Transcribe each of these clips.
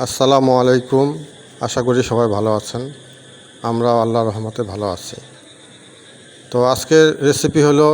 আসসালামু আলাইকুম। আশা করি সবাই ভালো আছেন। আমরা আল্লাহর রহমতে ভালো আছি। তো আজকের রেসিপি হলো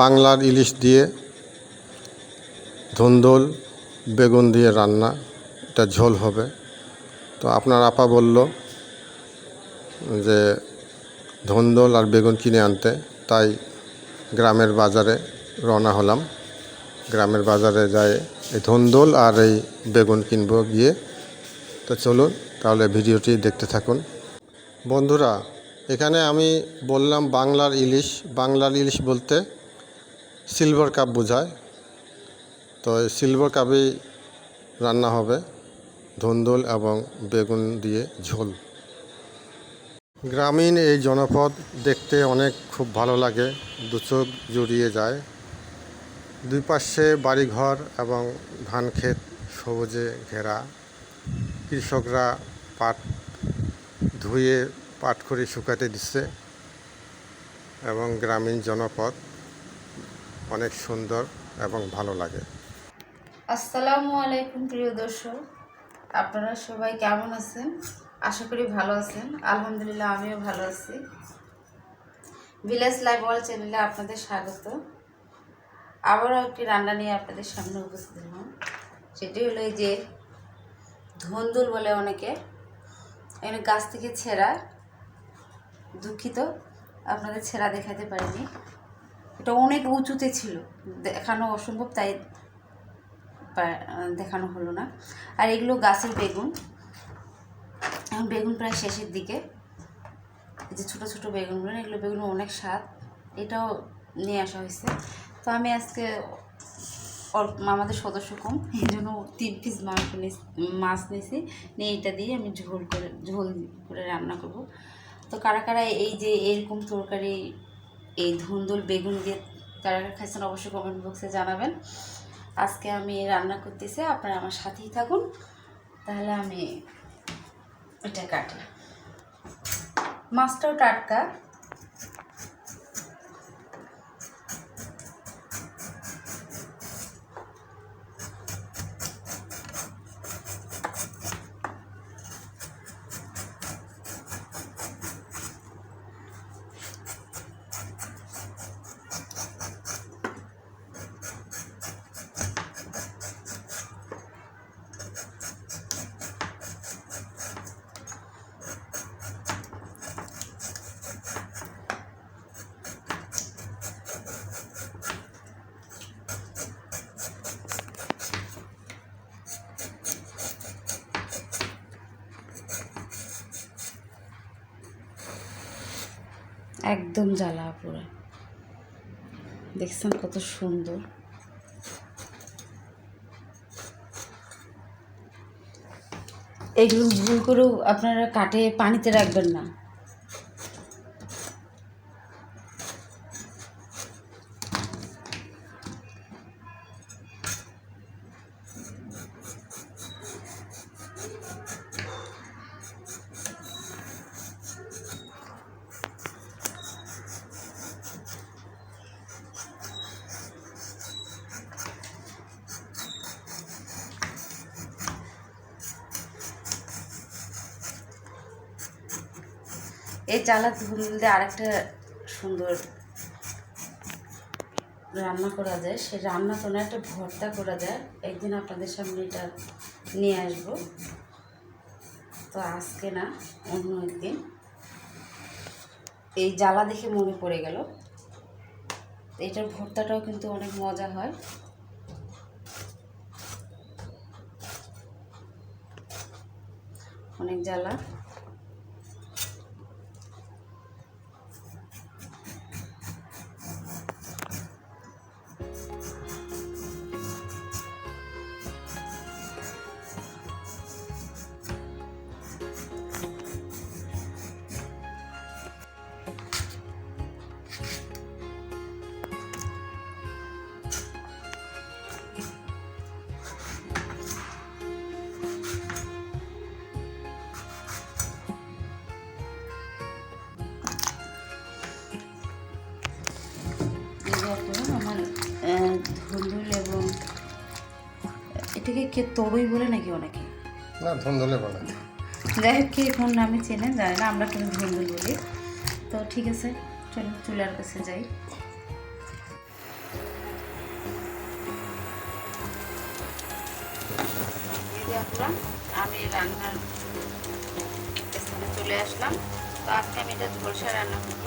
বাংলার ইলিশ দিয়ে ধুন্দুল, বেগুন দিয়ে রান্না। এটা ঝোল হবে। তো আপনার আপা বলল যে ধুন্দুল আর বেগুন কিনে আনতে। তাই গ্রামের বাজারে রওনা হলাম। গ্রামের বাজারে যাই এই ধুন্দুল আর এই বেগুন কিনবো গিয়ে তো চলুন তাহলে ভিডিওটি দেখতে থাকুন। বন্ধুরা, এখানে আমি বললাম বাংলার ইলিশ। বাংলার ইলিশ বলতে সিলভার কাপ বোঝায়। তো সিলভার কাপেই রান্না হবে, ধুন্দুল এবং বেগুন দিয়ে ঝোল। গ্রামীণ এই জনপদ দেখতে অনেক খুব ভালো লাগে, দু চোখ জুড়িয়ে যায়। দুই পাশে বাড়িঘর এবং ধান ক্ষেত সবুজে ঘেরা। কৃষকরা পাট ধুয়ে, পাট করে শুকাতে দিচ্ছে এবং গ্রামীণ জনপদ অনেক সুন্দর এবং ভালো লাগে। আসসালামু আলাইকুম প্রিয় দর্শক, আপনারা সবাই কেমন আছেন? আশা করি ভালো আছেন। আলহামদুলিল্লাহ, আমিও ভালো আছি। ভিলেজ লাইফ ওয়ার্ল্ড চ্যানেলে আপনাদের স্বাগত। আবারও একটি রান্না নিয়ে আপনাদের সামনে উপস্থিত হলাম। সেটি হলো এই যে ধন্দুল বলে অনেকে। এখানে গাছ থেকে ছেঁড়া, দুঃখিত, আপনাদের ছেঁড়া দেখাতে পারিনি। এটা অনেক উঁচুতে ছিল, দেখানো অসম্ভব, তাই দেখানো হলো না। আর এগুলো গাছের বেগুন। এখন বেগুন প্রায় শেষের দিকে। এই যে ছোটো ছোটো বেগুনগুলো, এগুলো বেগুন অনেক স্বাদ। এটাও নিয়ে আসা হয়েছে। তো আমি আজকে অল্প আমাদের সদস্য কম, এই জন্য তিন পিস মাংস মাছ নিয়েছি নিয়ে এটা দিয়ে আমি ঝোল করে ঝোল করে রান্না করব। তো কারা কারা এই যে এরকম তরকারি, এই ধুন্দুল, বেগুন দিয়ে কারা খাইছেন অবশ্যই কমেন্ট বক্সে জানাবেন। আজকে আমি রান্না করতেছি, আপনারা আমার সাথেই থাকুন। তাহলে আমি এটা কাটি। মাছটাও টাটকা। একদম জ্বালা পুরো। দেখছেন কত সুন্দর। এগুলো ভুল করেও আপনারা কাটে পানিতে রাখবেন না। এই জ্বালা ধুল দিয়ে আরেকটা সুন্দর রান্না করা যায় সে রান্না তো না একটা ভর্তা করা যায়। একদিন আপনাদের সামনে এটা নিয়ে আসব। তো আজকে না, অন্য একদিন। এই জ্বালা দেখে মনে পড়ে গেল। এটার ভর্তাটাও কিন্তু অনেক মজা হয়। অনেক জ্বালা। কে তরই বলে নাকি অনেকে? না ধন্দলে বলে। যাই হোক কে কোন নামে চেনেন জানি না আমরা কিন্তু ধন্দুল বলি। তো ঠিক আছে চলুন চুলার কাছে যাই। আমি রান্নার স্থানে চলে আসলাম। তো আজকে আমি এটা ঝলসা রান্না করব।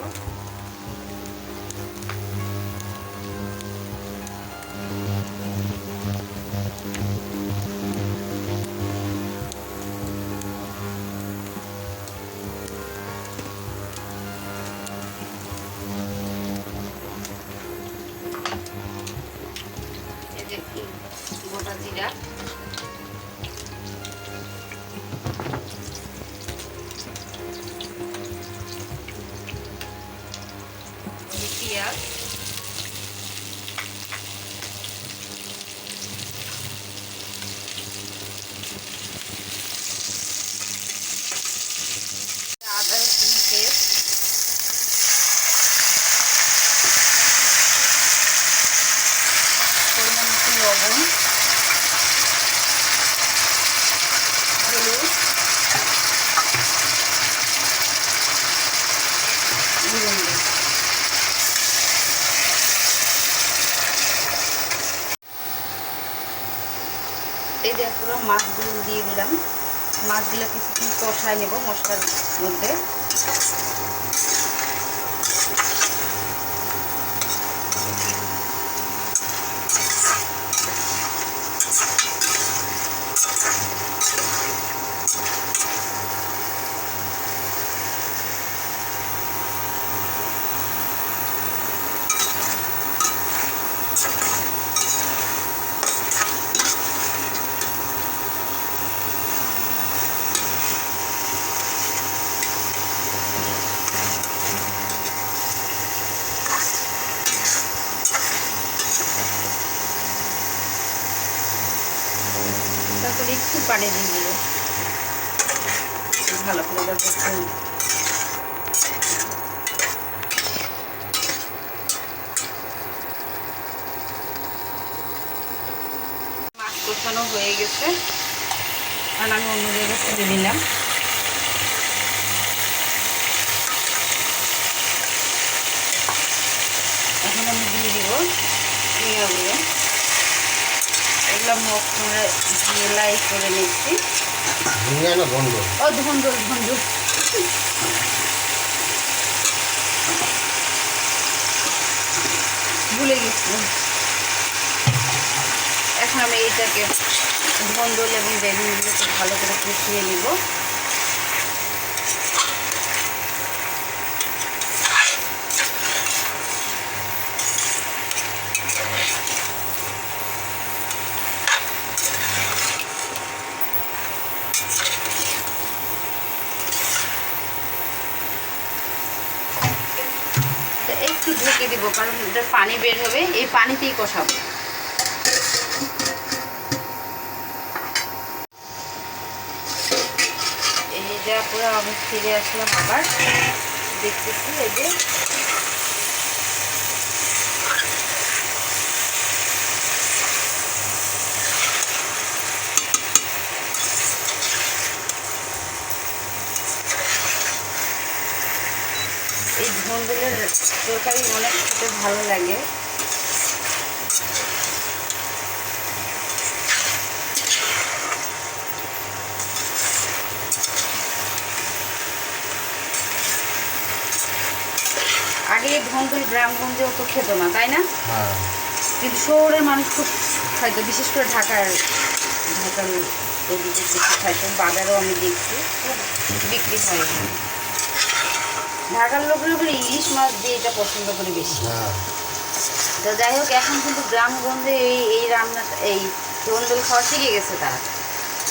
পুরো মাছগুলো দিয়ে দিলাম। মাছগুলো কিছুক্ষণ কষায় নেব মশলার মধ্যে। তারপরে একটু পানি দিয়ে দিল। ভালো করে যাতে মাছ কষানো হয়ে গেছে। আর আমি অন্য জায়গায় তুলে নিলাম এখন আমি দিয়ে দিব ঝিঙাগুলো দিয়ে লাই করে নিচ্ছি। না ধন্দ ও ধন্দুল ধন্দুল ভুলে গেছিলাম। এখন আমি এইটাকে ধন্দুল এবং বেগুনগুলোকে ভালো করে কষিয়ে নিব তো একটু ঢেকে দিব কারণ এটা পানি বের হবে, এই পানিতেই কষাবো। এই যা পুরো আমি ফিরে আসলাম আবার। দেখতেছি এই যে এই ধন্দুলের তরকারি অনেক খেতে ভালো লাগে। আগে ধন্দুল গ্রামগঞ্জে অত খেত না তাই না? হ্যাঁ। কিন্তু শহরের মানুষ খুব খাইতো বিশেষ করে ঢাকার ঢাকার ওদিকে বেশি খাইতো বাজারেও আমি দেখছি খুব বিক্রি হয়। ঢাকার লোকের করে ইলিশ মাছ দিয়ে এটা পছন্দ করে বেশি। হ্যাঁ। তো যাই হোক এখন কিন্তু গ্রামগঞ্জে এই এই রান্নাটা এই ধন্দুল খাওয়া শিখে গেছে তারা।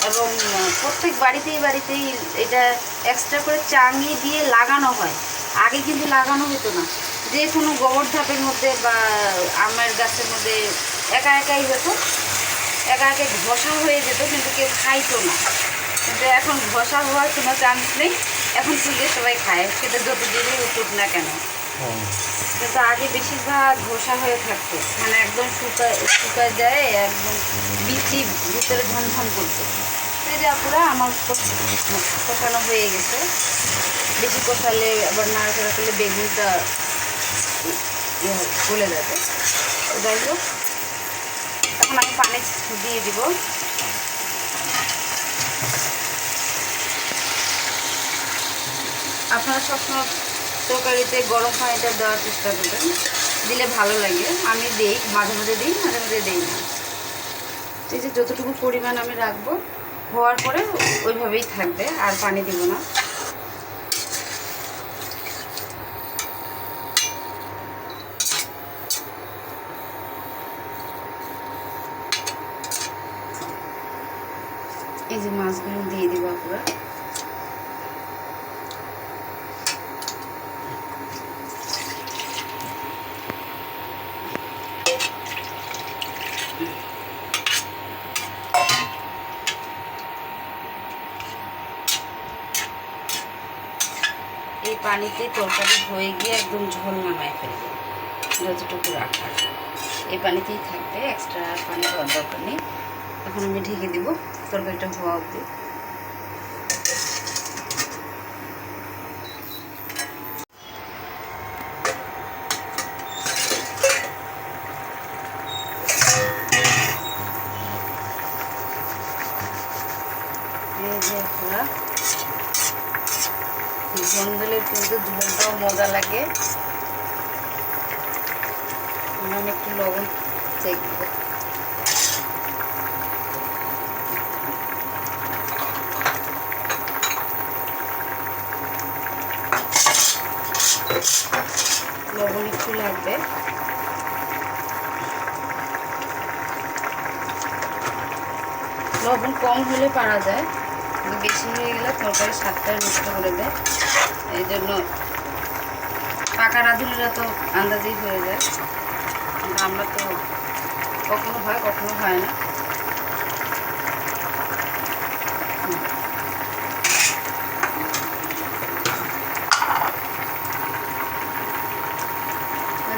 এবং প্রত্যেক বাড়িতেই বাড়িতেই এটা এক্সট্রা করে চাঙি দিয়ে লাগানো হয়। আগে কিন্তু লাগানো হতো না। যে কোনো গোবর ধাপের মধ্যে বা আমের গাছের মধ্যে একা একাই হতো। একা একা ঘষা হয়ে যেত কিন্তু কেউ খাইতো না। কিন্তু এখন ঘষা হওয়ার কোনো চান্স নেই। এখন চুলে সবাই খায় সেটা যত দিনই উঠুক না কেন। কিন্তু আগে বেশিরভাগ ঘষা হয়ে থাকতো। মানে একদম শুকায় শুকায় যায় একদম বিচি ভিতরে ঝনঝন করতো। এই যে আপুরা আমার কষানো হয়ে গেছে। বেশি কষালে আবার নাড়াচাড়া করলে বেগুনটা গলে যাবে। যাই হোক এখন আমি পানি দিয়ে দিব। আপনারা সবসময় তরকারিতে গরম পানিটা দেওয়ার চেষ্টা করবেন। দিলে ভালো লাগে। আমি দিই, মাঝে মাঝে দিই, মাঝে মাঝে দিই না। এই যে যতটুকু পরিমাণ আমি রাখব, হওয়ার পরে ওইভাবেই থাকবে, আর পানি দিব না। এই যে মাছগুলো দিয়ে দিব পুরো এই পানিতে তরকারি হয়ে গিয়ে একদম ঝোল নামায় ফেলবে যতটুকু রাখার। এই পানিতেই থাকবে এক্সট্রা পানি দরকার নেই। এখন আমি ঢেকে দিব, তরকারিটা হওয়া অবধি। যে পুরা জঙ্গলের কিন্তু ঝোলটাও মজা লাগে। আমি একটু লবণ চেক লবণ একটু লাগবে। লবণ কম হলে পারা যায়। বেশি হয়ে গেলে তরকারি স্বাদটা নষ্ট করে দেয়। এই জন্য পাকা রাঁধুনিরা তো আন্দাজেই হয়ে যায়। কিন্তু আমরা তো কখনো হয় কখনো হয় না।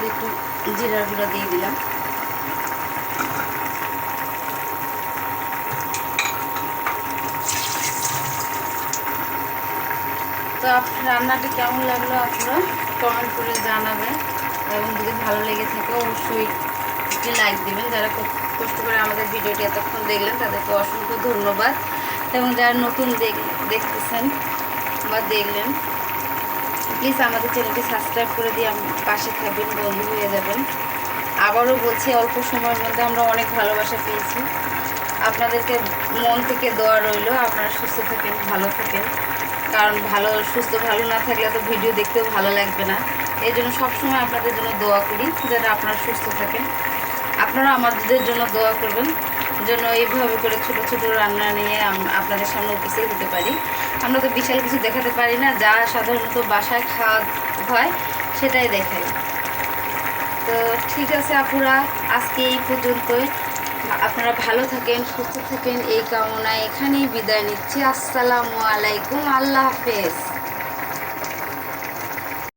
একটু জিরা গুঁড়া দিয়ে দিলাম। তো রান্নাটি কেমন লাগল আপনারা কমেন্ট করে জানাবেন। এবং যদি ভালো লেগে থাকে অবশ্যই একটি লাইক দিবেন। যারা কষ্ট করে আমাদের ভিডিওটি এতক্ষণ দেখলেন, তাদেরকে অসংখ্য ধন্যবাদ। এবং যারা নতুন দেখ- দেখতেছেন বা দেখলেন প্লিজ আমাদের চ্যানেলটি সাবস্ক্রাইব করে দিয়ে পাশে থাকবেন, বন্ধু হয়ে যাবেন। আবারও বলছি, অল্প সময়ের মধ্যে আমরা অনেক ভালোবাসা পেয়েছি। আপনাদেরকে মন থেকে দোয়া রইল। আপনারা সুস্থ থাকেন, ভালো থাকেন। কারণ ভালো, সুস্থ, ভালো না থাকলে তো ভিডিও দেখতেও ভালো লাগবে না। এই জন্য সবসময় আপনাদের জন্য দোয়া করি, যাতে আপনারা সুস্থ থাকেন। আপনারা আমাদের জন্য দোয়া করবেন জন্য এইভাবে করে ছোট ছোট রান্না নিয়ে আপনাদের সামনে উপস্থিত হতে পারি। আমরা তো বিশাল কিছু দেখাতে পারি না, যা সাধারণত বাসায় খাওয়া হয়, সেটাই দেখাই। তো ঠিক আছে আপুরা, আজকে এই পর্যন্তই। আপনারা ভালো থাকেন সুস্থ থাকেন এই কামনায় এখানেই বিদায় নিচ্ছি। আসসালামু আলাইকুম আল্লাহ হাফেজ।